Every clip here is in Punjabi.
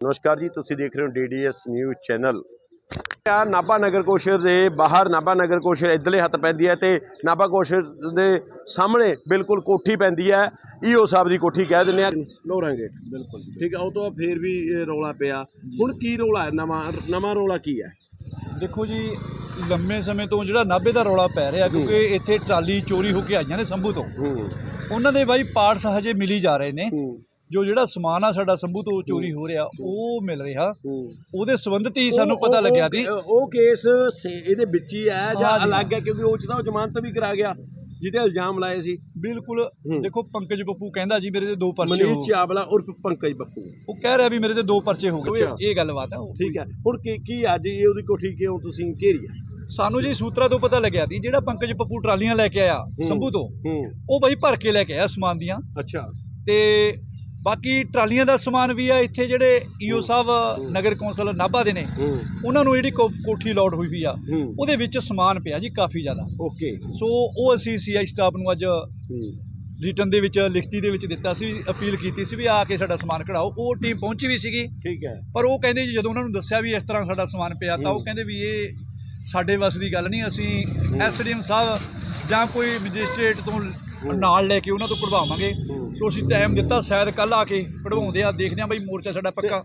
ਨਮਸਕਾਰ ਜੀ ਤੁਸੀਂ ਦੇਖ ਰਹੇ ਹੋ ਡੀਡੀਐਸ ਨਿਊਜ਼ ਚੈਨਲ। ਆ ਨਾਭਾ ਨਗਰ ਕੌਂਸਲ ਦੇ ਬਾਹਰ ਨਾਭਾ ਨਗਰ ਕੌਂਸਲ ਇਧਰਲੇ ਹੱਥ ਪੈਂਦੀ ਹੈ ਤੇ ਨਾਭਾ ਕੌਂਸਲ ਦੇ ਸਾਹਮਣੇ ਬਿਲਕੁਲ ਕੋਠੀ ਪੈਂਦੀ ਹੈ। ਈਓ ਸਾਹਿਬ ਦੀ ਕੋਠੀ ਕਹਿ ਦਿੰਦੇ ਆ ਲੋਰਾਂ ਗੇਟ। ਬਿਲਕੁਲ ਠੀਕ ਹੈ ਉਹ ਤੋਂ ਫੇਰ ਵੀ ਇਹ ਰੌਲਾ ਪਿਆ। ਹੁਣ ਕੀ ਰੌਲਾ ਹੈ? ਨਵਾਂ ਨਵਾਂ ਰੌਲਾ ਕੀ ਹੈ? ਦੇਖੋ ਜੀ ਲੰਮੇ ਸਮੇਂ ਤੋਂ ਜਿਹੜਾ ਨਾਭੇ ਦਾ ਰੌਲਾ ਪੈ ਰਿਹਾ ਕਿਉਂਕਿ ਇੱਥੇ ਟਰਾਲੀ ਚੋਰੀ ਹੋ ਕੇ ਆਈਆਂ ਨੇ ਸੰਭੂ ਤੋਂ। ਉਹਨਾਂ ਦੇ ਬਾਈ ਪਾਰਟਸ ਹਜੇ ਮਿਲੀ ਜਾ ਰਹੇ ਨੇ। ਜੋ ਜਿਹੜਾ ਸਮਾਨ ਆ ਸਾਡਾ ਸੰਭੂ ਤੋਂ ਚੋਰੀ ਹੋ ਰਿਹਾ ਉਹ ਮਿਲ ਰਿਹਾ। ਹੂੰ। ਉਹਦੇ ਸੰਬੰਧਿਤ ਹੀ ਸਾਨੂੰ ਪਤਾ ਲੱਗਿਆ ਸੀ ਉਹ- ਕੇਸ ਇਹਦੇ ਵਿੱਚ ਹੀ ਹੈ ਜਾਂ। ਅਲੱਗ ਹੈ ਕਿਉਂਕਿ ਉਹ ਚ ਤਾਂ ਜ਼ਮਾਨਤ ਵੀ ਕਰਾ ਗਿਆ ਜਿਹਦੇ ਇਲਜ਼ਾਮ ਲਾਏ ਸੀ। ਬਿਲਕੁਲ। ਹੂੰ। ਦੇਖੋ ਪੰਕਜ ਬੱਪੂ ਕਹਿੰਦਾ ਜੀ ਮੇਰੇ ਤੇ ਦੋ ਪਰਚੇ ਮਨੀਸ਼ ਹੋ ਚਾਵਲਾ ਉਰਫ ਪੰਕਜ ਬੱਪੂ। ਉਹ ਕਹਿ ਰਿਹਾ ਵੀ ਮੇਰੇ ਤੇ ਦੋ ਪਰਚੇ ਹੋ ਗਏ। ਇਹ ਗੱਲਬਾਤ ਆ ਉਹ ਠੀਕ ਹੈ। ਹੁਣ ਕੀ ਕੀ ਅੱਜ ਇਹ ਉਹਦੀ ਕੋਠੀ ਕਿਉਂ ਤੁਸੀਂ ਘੇਰੀ ਹੈ ਸਾਨੂੰ ਜੀ ਸੂਤਰਾਂ ਤੋਂ ਪਤਾ ਲੱਗਿਆ ਸੀ ਜਿਹੜਾ ਪੰਕਜ ਬੱਪੂ ਟਰਾਲੀਆਂ ਲੈ ਕੇ ਆਇਆ ਸੰਭੂ ਤੋਂ ਹੂੰ। ਉਹ ਬਾਈ ਭਰ ਕੇ ਲੈ ਕੇ ਆਇਆ ਸਮਾਨ ਦੀਆਂ। ਅੱਛਾ। ਤੇ ਬਾਕੀ ਟਰਾਲੀਆਂ ਦਾ ਸਮਾਨ ਵੀ ਆ ਇੱਥੇ ਜਿਹੜੇ ਈਓ ਸਾਹਿਬ ਨਗਰ ਕੌਂਸਲ ਨਾਭਾ ਦੇ ਨੇ ਉਹਨਾਂ ਨੂੰ ਜਿਹੜੀ ਕੋ- ਕੋਠੀ ਲੋਟ ਹੋਈ ਵੀ ਆ ਉਹਦੇ ਵਿੱਚ ਸਮਾਨ ਪਿਆ ਜੀ ਕਾਫੀ ਜ਼ਿਆਦਾ। ਓਕੇ। ਸੋ ਉਹ ਅਸੀਂ ਸੀਆਈ ਸਟਾਫ ਨੂੰ ਅੱਜ ਰਿਟਰਨ ਦੇ ਵਿੱਚ ਲਿਖਤੀ ਦੇ ਵਿੱਚ ਦਿੱਤਾ ਸੀ ਅਪੀਲ ਕੀਤੀ ਸੀ ਵੀ ਆ ਕੇ ਸਾਡਾ ਸਮਾਨ ਕਢਾਓ। ਉਹ ਟੀਮ ਪਹੁੰਚੀ ਵੀ ਸੀਗੀ। ਠੀਕ ਹੈ। ਪਰ ਉਹ ਕਹਿੰਦੇ ਜੀ ਜਦੋਂ ਉਹਨਾਂ ਨੂੰ ਦੱਸਿਆ ਵੀ ਇਸ ਤਰ੍ਹਾਂ ਸਾਡਾ ਸਮਾਨ ਪਿਆ ਤਾਂ ਉਹ। ਕਹਿੰਦੇ ਵੀ ਇਹ ਸਾਡੇ ਵੱਸ ਦੀ ਗੱਲ ਨਹੀਂ ਅਸੀਂ ਐਸਡੀਐਮ ਸਾਹਿਬ ਜਾਂ ਕੋਈ ਮੈਜਿਸਟ੍ਰੇਟ ਤੋਂ ਨਾਲ ਲੈ ਕੇ ਉਹਨਾਂ ਤੋਂ ਕਢਵਾਵਾਂਗੇ। ਸੋ ਅਸੀਂ ਟਾਈਮ ਦਿੱਤਾ ਸ਼ਾਇਦ ਕੱਲ ਆ ਕੇ ਕਢਵਾਉਂਦੇ ਆ ਦੇਖਦੇ ਆ ਬਈ ਮੋਰਚਾ ਸਾਡਾ ਪੱਕਾ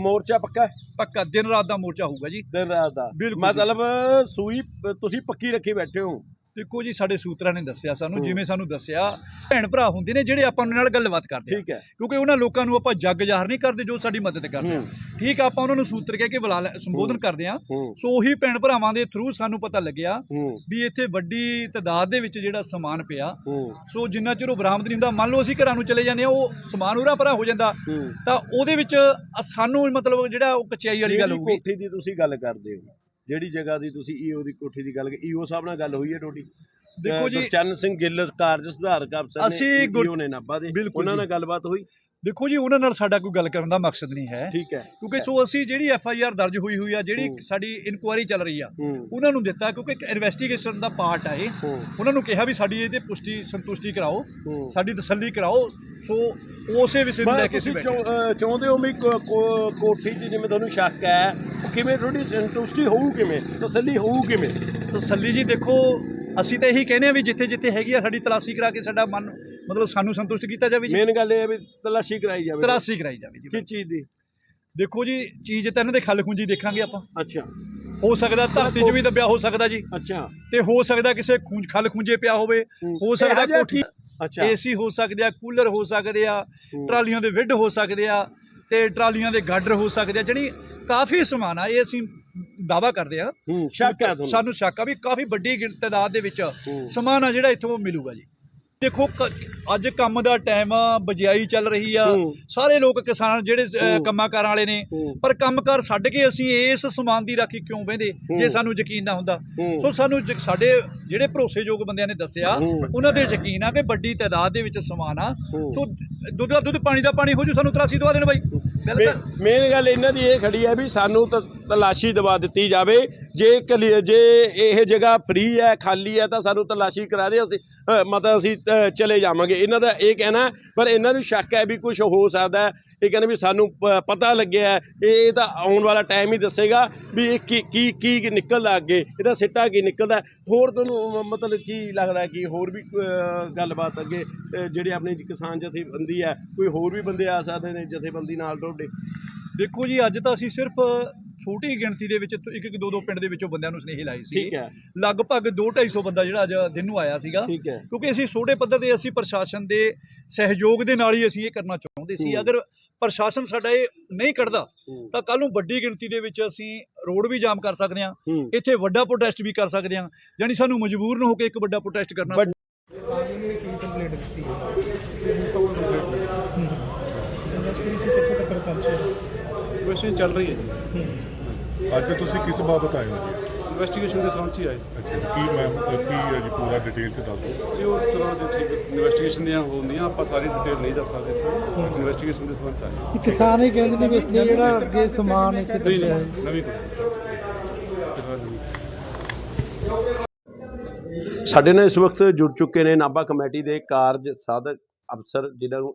ਮੋਰਚਾ ਪੱਕਾ? ਪੱਕਾ ਦਿਨ ਰਾਤ ਦਾ ਮੋਰਚਾ ਹੋਊਗਾ ਜੀ ਦਿਨ ਰਾਤ ਦਾ। ਮਤਲਬ ਸੂਈ ਤੁਸੀਂ ਪੱਕੀ ਰੱਖੀ ਬੈਠੇ ਹੋ ਦੇਖੋ ਜੀ ਸਾਡੇ ਸੂਤਰਾਂ ਨੇ ਦੱਸਿਆ ਸਾਨੂੰ। ਜਿਵੇਂ ਸਾਨੂੰ ਦੱਸਿਆ ਭੈਣ ਭਰਾ ਹੁੰਦੇ ਨੇ ਜਿਹੜੇ ਆਪਾਂ ਉਹਨਾਂ ਨਾਲ ਗੱਲਬਾਤ ਕਰਦੇ ਆ। ਠੀਕ ਹੈ। ਕਿਉਂਕਿ ਉਹਨਾਂ ਲੋਕਾਂ ਨੂੰ ਆਪਾਂ ਜੱਗ ਜ਼ਾਹਰ ਨਹੀਂ ਕਰਦੇ ਜੋ ਸਾਡੀ ਮਦਦ ਕਰਦੇ ਆ। ਠੀਕ ਆ ਆਪਾਂ ਉਹਨਾਂ ਨੂੰ ਸੂਤਰ ਕਹਿ ਕੇ ਬੁਲਾ ਲੈ- ਸੰਬੋਧਨ ਕਰਦੇ ਆ। ਹੂੰ। ਸੋ ਉਹੀ ਭੈਣ ਭਰਾਵਾਂ ਦੇ ਥਰੂ ਸਾਨੂੰ ਪਤਾ ਲੱਗਿਆ ਹੂੰ। ਵੀ ਇੱਥੇ ਵੱਡੀ ਤਦਾਦ ਦੇ ਵਿੱਚ ਜਿਹੜਾ ਸਮਾਨ ਪਿਆ। ਹੂੰ। ਸੋ ਜਿੰਨਾ ਚਿਰ ਉਹ ਬਰਾਮਦ ਨਹੀਂ ਹੁੰਦਾ ਮੰਨ ਲਓ ਅਸੀਂ ਘਰਾਂ ਨੂੰ ਚਲੇ ਜਾਂਦੇ ਆ ਉਹ ਸਮਾਨ ਉਰਾ ਪਰਾ ਹੋ ਜਾਂਦਾ। ਹੂੰ। ਤਾਂ ਉਹਦੇ ਵਿੱਚ ਅ- ਸਾਨੂੰ ਮਤਲਬ ਜਿਹੜਾ ਉਹ ਕਚਾਈ ਵਾਲੀ ਗੱਲ ਜਿਹੜੀ ਹੋਊਗੀ। ਕੋਠੀ ਦੀ ਤੁਸੀਂ ਗੱਲ ਕਰਦੇ ਹੋ। ਜਿਹੜੀ ਜਗ੍ਹਾ ਦੀ ਤੁਸੀਂ ਈਓ ਦੀ ਕੋਠੀ ਦੀ ਗੱਲ ਈਓ ਸਾਹਿਬ ਨਾਲ ਗੱਲ ਹੋਈ ਹੈ ਤੁਹਾਡੀ? ਦੇਖੋ ਜੀ। ਚਰਨ ਸਿੰਘ ਗਿੱਲ ਕਾਰਜ ਸੁਧਾਰਕ ਅਫਸਰ ਅਸੀਂ ਈਓ ਨੇ ਨਾਭਾ ਦੇ ਉਹਨਾਂ। ਨਾਲ ਗੱਲਬਾਤ ਹੋਈ? ਦੇਖੋ ਜੀ ਉਹਨਾਂ ਨਾਲ ਸਾਡਾ ਕੋਈ ਗੱਲ ਕਰਨ ਦਾ ਮਕਸਦ ਨਹੀਂ ਹੈ। ਠੀਕ ਹੈ। ਕਿਉਂਕਿ ਸੋ ਅਸੀਂ ਜਿਹੜੀ ਐਫ ਆਈ ਆਰ ਦਰਜ ਹੋਈ ਹੋਈ ਆ ਜਿਹੜੀ। ਸਾਡੀ ਇਨਕੁਆਇਰੀ ਚੱਲ ਰਹੀ ਆ ਉਹਨਾਂ ਨੂੰ ਦਿੱਤਾ ਕਿਉਂਕਿ ਇੱਕ ਇਨਵੈਸਟੀਗੇਸ਼ਨ ਦਾ ਪਾਰਟ ਆ ਇਹ। ਉਹਨਾਂ ਨੂੰ ਕਿਹਾ ਵੀ ਸਾਡੀ ਇਹਦੇ ਪੁਸ਼ਟੀ ਸੰਤੁਸ਼ਟੀ ਕਰਾਓ ਸਾਡੀ ਤਸੱਲੀ ਕਰਾਓ ਸੋ ਉਸੇ ਵਿਸ਼ੇ ਨੂੰ ਲੈ ਕੇ ਅਹ ਚਾਹੁੰਦੇ ਹੋ ਵੀ ਕੋਠੀ 'ਚ ਜਿਵੇਂ ਤੁਹਾਨੂੰ ਸ਼ੱਕ ਹੈ ਕਿਵੇਂ ਥੋੜੀ ਸੰਤੁਸ਼ਟੀ ਹੋਊ ਕਿਵੇਂ? ਤਸੱਲੀ ਹੋਊ ਕਿਵੇਂ? ਤਸੱਲੀ ਜੀ ਦੇਖੋ ਅਸੀਂ ਤਾਂ ਇਹੀ ਕਹਿੰਦੇ ਆ ਵੀ ਜਿੱਥੇ ਜਿੱਥੇ ਹੈਗੀ ਆ ਸਾਡੀ ਤਲਾਸ਼ੀ ਕਰਾ ਕੇ ਸਾਡਾ ਮਨ ਮਤਲਬ ਸਾਨੂੰ ਸੰਤੁਸ਼ਟ ਕੀਤਾ ਜਾਵੇ ਜੀ। ਮੇਨ ਗੱਲ ਇਹ ਹੈ ਵੀ ਤਲਾਸ਼ੀ ਕਰਾਈ ਜਾਵੇ ਤਲਾਸ਼ੀ ਕਰਾਈ ਜਾਵੇ ਜੀ ਕਿਸ ਚੀਜ਼ ਦੀ? ਦੇਖੋ ਜੀ ਚੀਜ਼ ਤਾਂ ਇਹਨਾਂ ਦੇ ਖੱਲ ਖੁੰਜੀ ਦੇਖਾਂਗੇ ਆਪਾਂ। ਅੱਛਾ। ਹੋ ਸਕਦਾ ਧਰਤੀ 'ਚ ਵੀ ਦੱਬਿਆ ਹੋ ਸਕਦਾ ਜੀ। ਅੱਛਾ। ਤੇ ਹੋ ਸਕਦਾ ਕਿਸੇ ਖੁੰਝ ਖੱਲ ਖੁੰਝੇ ਪਿਆ ਹੋਵੇ। ਹੋ। ਸਕਦਾ ਕੋਠੀ ਅੱਛਾ। ਏਸੀ ਹੋ ਸਕਦੇ ਆ ਕੂਲਰ ਹੋ ਸਕਦੇ ਆ। ਟਰਾਲੀਆਂ ਦੇ ਵਿੱਡ ਹੋ ਸਕਦੇ ਆ ਤੇ ਟਰਾਲੀਆਂ ਦੇ ਗਾਡਰ ਹੋ ਸਕਦੇ ਆ। ਜਿਹੜੀ ਕਾਫੀ ਸਮਾਨ ਆ ਇਹ ਅਸੀਂ ਦਾਵਾ ਕਰਦੇ ਆ। ਹੂੰ ਸ਼ੱਕ ਹੈ ਤੁਹਾਨੂੰ? ਸਾਨੂੰ ਸ਼ੱਕ ਆ ਵੀ ਕਾਫੀ ਵੱਡੀ ਗਿਣ- ਤਾਦਾਦ ਦੇ ਵਿੱਚ। ਸਮਾਨ ਆ ਜਿਹੜਾ ਇੱਥੋਂ ਮਿਲੂਗਾ ਜੀ। ਦੇਖੋ ਕ- ਅੱਜ ਕੰਮ ਦਾ ਟਾਈਮ ਆ ਬਜਾਈ ਚੱਲ ਰਹੀ ਆ ਹੂੰ। ਸਾਰੇ ਲੋਕ ਕਿਸਾਨ ਜਿਹੜੇ ਅ, ਹੂੰ। ਵਾਲੇ ਨੇ ਹੂੰ। ਪਰ ਕੰਮਕਾਰ ਛੱਡ ਕੇ ਅਸੀਂ ਇਸ ਸਮਾਨ ਦੀ ਰਾਖੀ ਕਿਉਂ ਬਹਿੰਦੇ ਜੇ ਹੂੰ। ਸਾਨੂੰ ਯਕੀਨ ਨਾ ਹੁੰਦਾ ਹੂੰ। ਸੋ ਸਾਨੂੰ ਜ- ਸਾਡੇ ਜਿਹੜੇ ਭਰੋਸੇਯੋਗ ਬੰਦਿਆਂ ਨੇ ਦੱਸਿਆ ਹੂੰ। ਉਹਨਾਂ ਦੇ ਯਕੀਨ ਆ ਕਿ ਵੱਡੀ ਤਾਦਾਦ ਦੇ ਵਿੱਚ ਸਮਾਨ ਆ ਹੂੰ। ਸੋ ਦੁੱਧ ਦਾ ਦੁੱਧ ਪਾਣੀ ਦਾ ਪਾਣੀ ਹੋ ਜੂ ਸਾਨੂੰ ਤਲਾਸੀ ਦਵਾ ਦੇਣ ਬਾਈ ਤਾਂ ਮੇਨ ਗੱਲ ਇਹਨਾਂ ਦੀ ਇਹ ਖੜੀ ਹੈ ਵੀ ਸਾਨੂੰ ਤ- ਤਲਾਸ਼ੀ ਦਵਾ ਦਿੱਤੀ ਜਾਵੇ ਜੇ ਕਲੀ- ਜੇ ਇਹ ਜਗ੍ਹਾ ਫ੍ਰੀ ਹੈ ਖਾਲੀ ਹੈ ਤਾਂ ਸਾਨੂੰ ਤਲਾਸ਼ੀ ਕਰਾ ਦੇ ਅਸੀਂ ਮਤਲਬ ਅਸੀਂ ਚਲੇ ਜਾਵਾਂਗੇ। ਇਹਨਾਂ ਦਾ ਇਹ ਕਹਿਣਾ ਪਰ ਇਹਨਾਂ ਨੂੰ ਸ਼ੱਕ ਹੈ ਵੀ ਕੁਝ ਹੋ ਸਕਦਾ ਇਹ ਕਹਿੰਦੇ ਵੀ ਸਾਨੂੰ ਪ- ਪਤਾ ਲੱਗਿਆ ਇਹ ਇਹ ਤਾਂ ਆਉਣ ਵਾਲਾ ਟਾਈਮ ਹੀ ਦੱਸੇਗਾ ਵੀ ਇਹ ਕੀ ਕੀ ਕੀ ਨਿਕਲਦਾ ਅੱਗੇ ਇਹਦਾ ਸਿੱਟਾ ਕੀ ਨਿਕਲਦਾ ਹੋਰ ਤੁਹਾਨੂੰ ਮਤਲਬ ਕੀ ਲੱਗਦਾ ਕਿ ਹੋਰ ਵੀ ਗੱਲਬਾਤ ਅੱਗੇ ਅ, ਜਿਹੜੇ ਆਪਣੀ ਕਿਸਾਨ ਜਥੇਬੰਦੀ ਹੈ ਕੋਈ ਹੋਰ ਵੀ ਬੰਦੇ ਆ ਸਕਦੇ ਨੇ ਜਥੇਬੰਦੀ ਨਾਲ ਤੁਹਾਡੇ? ਦੇਖੋ ਜੀ ਅੱਜ ਤਾਂ ਅਸੀਂ ਸਿਰਫ ਛੋਟੀ ਗਿਣਤੀ ਦੇ ਵਿੱਚ ਇੱਕ ਇੱਕ ਦੋ ਦੋ ਪਿੰਡ ਦੇ ਵਿੱਚੋਂ ਬੰਦਿਆਂ ਨੂੰ ਸੁਨੇਹੇ ਲਾਏ ਸੀ ਠੀਕ ਹੈ। ਲਗਭਗ 2-250 ਬੰਦਾ ਜਿਹੜਾ ਅੱਜ ਦਿਨ ਨੂੰ ਆਇਆ ਸੀਗਾ। ਕਿਉਂਕਿ ਅਸੀਂ ਛੋਟੇ ਪੱਧਰ ਤੇ ਅਸੀਂ ਪ੍ਰਸ਼ਾਸਨ ਦੇ ਸਹਿਯੋਗ ਦੇ ਨਾਲ ਹੀ ਅਸੀਂ ਇਹ ਕਰਨਾ ਚਾਹੁੰਦੇ ਸੀ। ਅਗਰ ਪ੍ਰਸ਼ਾਸਨ ਸਾਡਾ ਇਹ ਨਹੀਂ ਕੱਢਦਾ। ਤਾਂ ਕੱਲ ਨੂੰ ਵੱਡੀ ਗਿਣਤੀ ਦੇ ਵਿੱਚ ਅਸੀਂ ਰੋਡ ਵੀ ਜਾਮ ਕਰ ਸਕਦੇ ਹਾਂ। ਇੱਥੇ ਵੱਡਾ ਪ੍ਰੋਟੈਸਟ ਵੀ ਕਰ ਸਕਦੇ ਹਾਂ। ਯਾਨੀ ਸਾਨੂੰ ਮਜਬੂਰਨ ਹੋ ਕੇ ਇੱਕ ਵੱਡਾ ਪ੍ਰੋਟੈਸਟ ਕਰਨਾ ਇਨਵੈਸਟੀਗੇਸ਼ਨ ਚੱਲ ਰਹੀ ਹੈ ਜੀ। ਅੱਜ ਤੁਸੀਂ ਕਿਸ ਬਾਬਤ ਆਏ ਹੋ ਜੀ? ਇਨਵੈਸਟੀਗੇਸ਼ਨ ਦੇ ਸੰਬੰਧ 'ਚ ਹੀ ਆਏ। ਅੱਛਾ ਜੀ ਕੀ ਮੈਮ ਕੀ ਹੈ ਜੀ ਪੂਰਾ ਡਿਟੇਲ ਚ ਦੱਸ? ਜੀ ਉਹ ਚਲੋ ਜੀ ਠੀਕ ਇਨਵੈਸਟੀਗੇਸ਼ਨ ਦੀਆਂ ਹੁੰਦੀਆਂ ਆਪਾਂ ਸਾਰੀ ਡਿਟੇਲ ਨਹੀਂ ਦੱਸ ਸਕਦੇ ਸਰ। ਇਨਵੈਸਟੀਗੇਸ਼ਨ ਦੇ ਸੰਬੰਧ 'ਚ ਆਏ ਕਿਸਾਨ ਹੀ ਕਹਿੰਦੇ ਨੇ ਵੀ ਇੱਥੇ ਜਿਹੜਾ ਅੱਗੇ ਸਮਾਨ ਇੱਥੇ ਨਹੀਂ ਦੱਸਿਆ ਹੈ। ਨਹੀਂ ਨਵੀਂ ਕੋਈ ਸਾਡੇ ਨਾਲ ਇਸ ਵਕਤ ਜੁੜ ਚੁੱਕੇ ਨੇ ਨਾਭਾ ਕਮੇਟੀ ਦੇ ਕਾਰਜ ਸਾਧਕ ਅਫਸਰ ਜਿਹਨਾਂ ਨੂੰ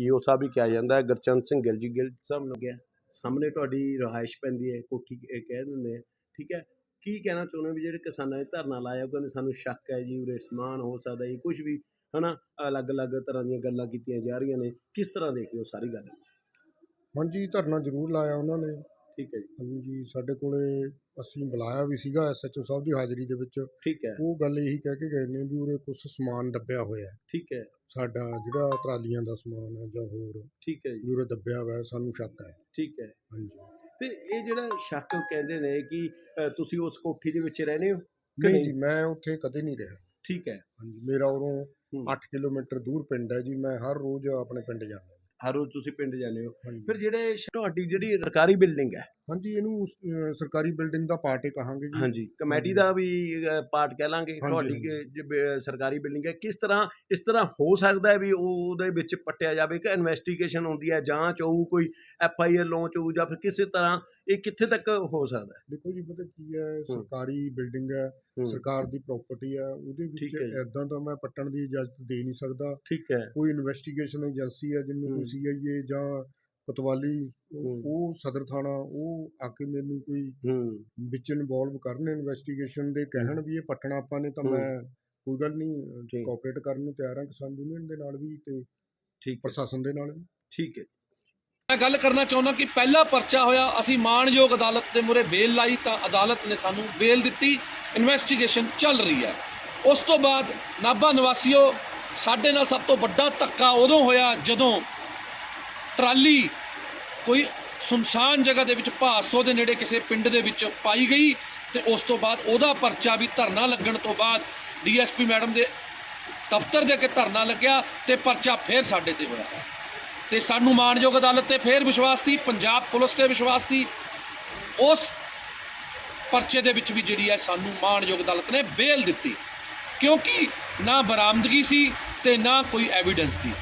ਈਓ ਸਾਹਿਬ ਵੀ ਕਿਹਾ ਜਾਂਦਾ ਹੈ। ਗੁਰਚੰਦ ਸਿੰਘ ਗਿੱਲ ਜੀ ਗਿੱਲ ਸਾਹਿਬ ਨੂੰ ਗਿਆ। ਸਾਹਮਣੇ ਤੁਹਾਡੀ ਰਹਾਇਸ਼ ਪੈਂਦੀ ਹੈ, ਕੋਠੀ ਇਹ ਕਹਿ ਦਿੰਦੇ ਆ, ਠੀਕ ਹੈ? ਕੀ ਕਹਿਣਾ ਚਾਹੁੰਦੇ ਵੀ ਜਿਹੜੇ ਕਿਸਾਨਾਂ ਨੇ ਧਰਨਾ ਲਾਇਆ, ਉਹ ਕਹਿੰਦੇ ਸਾਨੂੰ ਸ਼ੱਕ ਹੈ ਜੀ, ਉਰੇ ਸਮਾਨ ਹੋ ਸਕਦਾ ਜੀ ਕੁਝ ਵੀ, ਹਨਾ? ਅਲੱਗ-ਅਲੱਗ ਤਰ੍ਹਾਂ ਦੀਆਂ ਗੱਲਾਂ ਕੀਤੀਆਂ ਜਾ ਰਹੀਆਂ ਨੇ, ਕਿਸ ਤਰ੍ਹਾਂ ਦੇਖਦੇ ਹੋ ਸਾਰੀ ਗੱਲ? ਹਾਂਜੀ, ਧਰਨਾ ਜ਼ਰੂਰ ਲਾਇਆ ਉਹਨਾਂ ਨੇ। ਠੀਕ ਹੈ ਜੀ। ਹਾਂਜੀ ਸਾਡੇ ਕੋਲੇ ਅਸੀਂ ਬੁਲਾਇਆ ਵੀ ਸੀਗਾ ਐਸਐਚਓ ਸਾਹਿਬ ਦੀ ਹਾਜ਼ਰੀ ਦੇ ਵਿੱਚ। ਠੀਕ ਹੈ। ਉਹ ਗੱਲ ਇਹੀ ਕਹਿ ਕੇ ਗਏ ਨੇ ਵੀ ਉਰੇ ਕੁਝ ਸਮਾਨ ਦੱਬਿਆ ਹੋਇਆ ਹੈ। ਠੀਕ ਹੈ। ਸਾਡਾ ਜਿਹੜਾ ਟਰਾਲੀਆਂ ਦਾ ਸਮਾਨ ਹੈ ਜਾਂ ਹੋਰ ਠੀਕ ਹੈ ਜੀ। ਉਰੇ ਦੱਬਿਆ ਹੋਇਆ ਸਾਨੂੰ ਸ਼ੱਕ ਹੈ। ਠੀਕ ਹੈ। ਹਾਂਜੀ। ਤੇ ਇਹ ਜਿਹੜਾ ਸ਼ੱਕ ਕਹਿੰਦੇ ਨੇ ਕਿ ਅ, ਤੁਸੀਂ ਉਸ ਕੋਠੀ ਦੇ ਵਿੱਚ ਰਹਿੰਦੇ ਹੋ ਕਿ ਨਹੀਂ ਨਹੀਂ? ਜੀ ਮੈਂ ਉੱਥੇ ਕਦੇ ਨਹੀਂ ਰਿਹਾ। ਠੀਕ ਹੈ। ਹਾਂਜੀ ਮੇਰਾ ਉਰੋਂ ਹੂੰ। 8 ਕਿਲੋਮੀਟਰ ਦੂਰ ਪਿੰਡ ਹੈ ਜੀ ਮੈਂ ਹਰ ਰੋਜ਼ ਆਪਣੇ ਪਿੰਡ ਜਾਂਦਾ। ਹਰ ਰੋਜ਼ ਤੁਸੀਂ ਪਿੰਡ ਜਾਂਦੇ ਹੋ। ਫਿਰ ਜਿਹੜੇ ਤੁਹਾਡੀ ਜਿਹੜੀ ਸਰਕਾਰੀ ਬਿਲਡਿੰਗ ਹੈ ਹਾਂਜੀ ਇਹਨੂੰ ਅਹ, ਸਰਕਾਰੀ ਬਿਲਡਿੰਗ ਦਾ ਪਾਰਟ ਹੀ ਕਹਾਂਗੇ ਜੀ ਹਾਂਜੀ ਕਮੇਟੀ ਦਾ ਵੀ ਅ, ਪਾਰਟ ਕਹਿ ਲਾਂਗੇ ਹਾਂਜੀ, ਤੁਹਾਡੀ। ਕਿ ਜੇ ਬ- ਸਰਕਾਰੀ ਬਿਲਡਿੰਗ ਹੈ ਕਿਸ ਤਰ੍ਹਾਂ ਇਸ ਤਰ੍ਹਾਂ ਹੋ ਸਕਦਾ ਹੈ ਵੀ ਉਹ ਉਹਦੇ ਵਿੱਚ ਪੱਟਿਆ ਜਾਵੇ ਕਿ ਇਨਵੈਸਟੀਗੇਸ਼ਨ ਹੁੰਦੀ ਹੈ ਜਾਂਚ ਹੋਊ ਕੋਈ ਐਫ ਆਈ ਆਰ ਲਾਂਚ ਹੋਊ ਜਾਂ ਫਿਰ ਕਿਸੇ ਤਰ੍ਹਾਂ ਇਹ ਕਿੱਥੇ ਤੱਕ ਹੋ ਸਕਦਾ ਹੈ ਦੇਖੋ ਜੀ ਪਤਾ ਕੀ ਹੈ ਸਰਕਾਰੀ ਬਿਲਡਿੰਗ ਹੈ ਹੂੰ। ਸਰਕਾਰ ਦੀ ਪ੍ਰਾਪਰਟੀ ਹੈ ਉਹਦੇ ਵਿੱਚ ਠੀਕ ਹੈ ਜੀ। ਐਦਾਂ ਤਾਂ ਮੈਂ ਪੱਟਣ ਦੀ ਇਜਾਜ਼ਤ ਦੇ ਨਹੀਂ ਸਕਦਾ ਠੀਕ ਹੈ ਕੋਈ ਇਨਵੈਸਟੀਗੇਸ਼ਨ ਏਜੰਸੀ ਹੈ ਜਿਵੇਂ ਹੂੰ। ਕੋਈ ਸੀਆਈਏ ਜਾਂ ਕੋਤਵਾਲੀ ਉਹ- ਸਦਰ ਥਾਣਾ ਉਹ ਆ ਕੇ ਮੈਨੂੰ ਕੋਈ ਹੂੰ। ਵਿੱਚ ਇਨਵੋਲਵ ਕਰਨ ਇਨਵੈਸਟੀਗੇਸ਼ਨ ਦੇ ਕਹਿਣ ਵੀ ਇਹ ਪੱਟਣਾ ਆਪਾਂ ਨੇ ਤਾਂ। ਮੈਂ ਕੋਈ ਗੱਲ ਨਹੀਂ। ਕੋਆਪਰੇਟ ਕਰਨ ਨੂੰ ਤਿਆਰ ਹਾਂ ਕਿਸਾਨ ਯੂਨੀਅਨ ਦੇ ਨਾਲ ਵੀ ਤੇ ਠੀਕ ਪ੍ਰਸ਼ਾਸਨ ਦੇ ਨਾਲ ਵੀ। ਠੀਕ ਹੈ। ਮੈਂ ਗੱਲ ਕਰਨਾ ਚਾਹੁੰਦਾ ਕਿ ਪਹਿਲਾ ਪਰਚਾ ਹੋਇਆ ਅਸੀਂ ਮਾਣਯੋਗ ਅਦਾਲਤ ਦੇ ਮੂਹਰੇ ਬੇਲ ਲਾਈ ਤਾਂ ਅਦਾਲਤ ਨੇ ਸਾਨੂੰ ਬੇਲ ਦਿੱਤੀ ਇਨਵੈਸਟੀਗੇਸ਼ਨ ਚੱਲ ਰਹੀ ਹੈ। ਉਸ ਤੋਂ ਬਾਅਦ ਨਾਭਾ ਨਿਵਾਸੀਓ ਸਾਡੇ ਨਾਲ ਸਭ ਤੋਂ ਵੱਡਾ ਧੱਕਾ ਉਦੋਂ ਹੋਇਆ ਜਦੋਂ ਟਰਾਲੀ ਕੋਈ ਸੁਨਸਾਨ ਜਗ੍ਹਾ ਦੇ ਵਿੱਚ ਭਾਸੋ ਦੇ ਨੇੜੇ ਕਿਸੇ ਪਿੰਡ ਦੇ ਵਿੱਚ ਪਾਈ ਗਈ ਤੇ ਉਸ ਤੋਂ ਬਾਅਦ ਉਹਦਾ ਪਰਚਾ ਵੀ ਧਰਨਾ ਲੱਗਣ ਤੋਂ ਬਾਅਦ ਡੀਐਸਪੀ ਮੈਡਮ ਦੇ ਦਫ਼ਤਰ ਦੇ ਅੱਗੇ ਧਰਨਾ ਲੱਗਿਆ ਤੇ ਪਰਚਾ ਫੇਰ ਸਾਡੇ ਤੇ ਹੋਇਆ। ਤੇ ਸਾਨੂੰ ਮਾਣਯੋਗ ਅਦਾਲਤ ਤੇ ਫੇਰ ਵਿਸ਼ਵਾਸ ਸੀ, ਪੰਜਾਬ ਪੁਲਿਸ ਤੇ ਵਿਸ਼ਵਾਸ ਸੀ। ਉਸ ਪਰਚੇ ਦੇ ਵਿੱਚ ਵੀ ਜਿਹੜੀ ਹੈ ਸਾਨੂੰ ਮਾਣਯੋਗ ਅਦਾਲਤ ਨੇ ਬੇਲ ਦਿੱਤੀ। ਕਿਉਂਕਿ ਨਾ ਬਰਾਮਦਗੀ ਸੀ ਤੇ ਨਾ ਕੋਈ ਐਵੀਡੈਂਸ ਸੀ।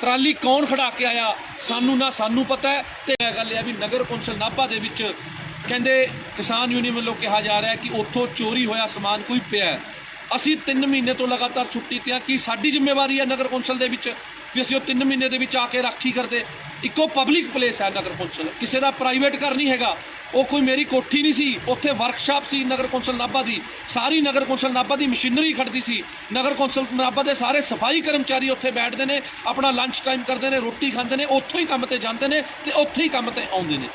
ਟਰਾਲੀ ਕੌਣ ਖੜਾ ਕੇ ਆਇਆ? ਸਾਨੂੰ ਨਾ ਸਾਨੂੰ ਪਤਾ ਹੈ। ਤੇ ਇਹ ਗੱਲ ਇਹ ਆ ਵੀ ਨਗਰ ਕੌਂਸਲ ਨਾਭਾ ਦੇ ਵਿੱਚ ਕਹਿੰਦੇ ਕਿਸਾਨ ਯੂਨੀਅਨ ਵੱਲੋਂ ਕਿਹਾ ਜਾ ਰਿਹਾ ਕਿ ਉੱਥੋਂ ਚੋਰੀ ਹੋਇਆ ਸਮਾਨ ਕੋਈ ਪਿਆ ਅਸੀਂ 3 ਮਹੀਨੇ ਤੋਂ ਲਗਾਤਾਰ ਛੁੱਟੀ ਤੇ ਆ ਕਿ ਸਾਡੀ ਜ਼ਿੰਮੇਵਾਰੀ ਹੈ ਨਗਰ ਕੌਂਸਲ ਦੇ ਵਿੱਚ ਵੀ ਅਸੀਂ ਉਹ 3 ਮਹੀਨੇ ਦੇ ਵਿੱਚ ਆ ਕੇ ਰਾਖੀ ਕਰਦੇ? ਇੱਕੋ ਪਬਲਿਕ ਪਲੇਸ ਹੈ ਨਗਰ ਕੌਂਸਲ। ਕਿਸੇ ਦਾ ਪ੍ਰਾਈਵੇਟ ਘਰ ਨਹੀਂ ਹੈਗਾ। ਉਹ ਕੋਈ ਮੇਰੀ ਕੋਠੀ ਨਹੀਂ ਸੀ। ਉੱਥੇ ਵਰਕਸ਼ਾਪ ਸੀ, ਨਗਰ ਕੌਂਸਲ ਨਾਭਾ ਦੀ। ਸਾਰੀ ਨਗਰ ਕੌਂਸਲ ਨਾਭਾ ਦੀ ਮਸ਼ੀਨਰੀ ਖੜਦੀ ਸੀ। ਨਗਰ ਕੌਂਸਲ ਨਾਭਾ ਦੇ ਸਾਰੇ ਸਫ਼ਾਈ ਕਰਮਚਾਰੀ ਉੱਥੇ ਬੈਠਦੇ ਨੇ, ਆਪਣਾ ਲੰਚ ਟਾਈਮ ਕਰਦੇ ਨੇ, ਰੋਟੀ ਖਾਂਦੇ ਨੇ, ਉੱਥੋਂ ਹੀ ਕੰਮ ਤੇ ਜਾਂਦੇ ਨੇ ਤੇ ਉੱਥੇ ਹੀ ਕੰਮ ਤੇ ਆਉਂਦੇ ਨੇ।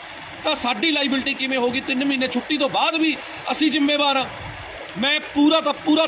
ਤਾਂ ਸਾਡੀ ਲਾਇਬਿਲਟੀ ਕਿਵੇਂ ਹੋਗੀ 3 ਮਹੀਨੇ ਛੁੱਟੀ ਤੋਂ ਬਾਅਦ ਵੀ ਅਸੀਂ ਜ਼ਿੰਮੇਵਾਰ ਹਾਂ। ਮੈਂ ਪੂਰਾ ਤਾਂ ਪੂਰਾ